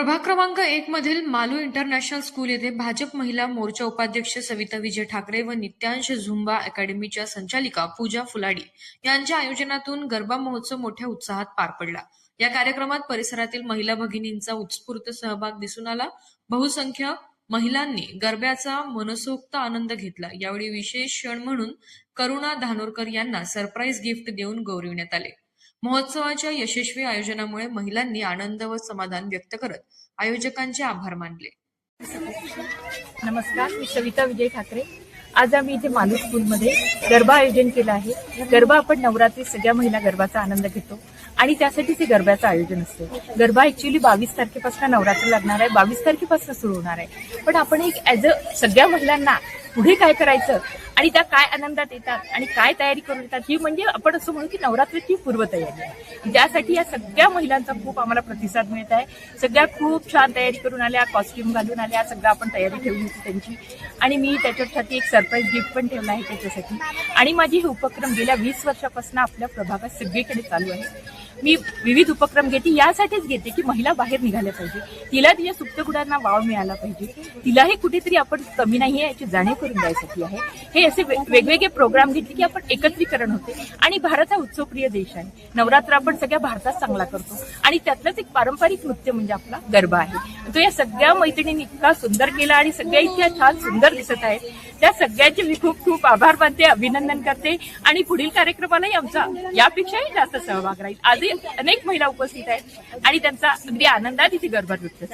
प्रभाग क्रमांक एक मधील मालू इंटरनॅशनल स्कूल येथे भाजप महिला मोर्चा उपाध्यक्ष सविता विजय ठाकरे व नित्यांश झुंबा अकॅडमीच्या संचालिका पूजा फुलाडी यांच्या आयोजनातून गरबा महोत्सव मोठ्या उत्साहात पार पडला. या कार्यक्रमात परिसरातील महिला भगिनींचा उत्स्फूर्त सहभाग दिसून आला. बहुसंख्य महिलांनी गरब्याचा मनसोक्त आनंद घेतला. यावेळी विशेष क्षण म्हणून करुणा धानोरकर यांना सरप्राईज गिफ्ट देऊन गौरविण्यात आले. महोत्सवाच्या यशस्वी आयोजनामुळे महिलांनी आनंद व समाधान व्यक्त करत आयोजकांचे आभार मानले. नमस्कार मी सविता विजय ठाकरे. आज आम्ही इथे माणूस स्कूलमध्ये गरबा आयोजन केलं आहे. गरबा आपण नवरात्री सगळ्या महिला गरबाचा आनंद घेतो आणि त्यासाठी ते गरब्याचं आयोजन असतं. गरबा ऍक्च्युली बावीस तारखेपासून नवरात्र लागणार आहे बावीस तारखेपासून सुरू होणार आहे. पण आपण एक ऍज अ सगळ्या महिलांना पुढे काय करायचं आणि त्या काय आनंदात येतात आणि काय तयारी करून येतात ही म्हणजे आपण असं म्हणू की नवरात्रीची पूर्वतयारी आहे. ज्यासाठी या सगळ्या महिलांचा खूप आम्हाला प्रतिसाद मिळत आहे. सगळ्या खूप छान तयारी करून आल्या कॉस्ट्युम घालून आल्या सगळं आपण तयारी ठेवली होती त्यांची. आणि मी त्याच्यासाठी एक सरप्राईज गिफ्ट पण ठेवला आहे त्याच्यासाठी. आणि माझी हे उपक्रम गेल्या वीस वर्षापासून आपल्या प्रभागात सगळीकडे चालू आहे. मी विविध उपक्रम घेते यासाठीच घेते की महिला बाहेर निघाल्या पाहिजे. तिला तिच्या सुप्तगुणांना वाव मिळाला पाहिजे. तिलाही कुठेतरी आपण कमी नाहीये याची जाणीव करून द्यायसाठी आहे. हे असे वेगवेगळे प्रोग्राम घेतले की आपण एकत्रीकरण होते. आणि भारत हा उत्सवप्रिय देश आहे. नवरात्र आपण सगळ्या भारतात चांगला करतो. आणि त्यातलंच एक पारंपरिक नृत्य म्हणजे आपला गरबा आहे. तो या सगळ्या मैत्रिणींनी इतका सुंदर केला आणि सगळ्या इतक्या छान सुंदर दिसत आहेत. त्या सगळ्याचे मी खूप खूप आभार मानते अभिनंदन करते. आणि पुढील कार्यक्रमालाही आमचा यापेक्षाही जास्त सहभाग राहील. आजही अनेक महिला उपस्थित आहेत. आणि त्यांचा अगदी आनंदात इथे गरबा नृत्य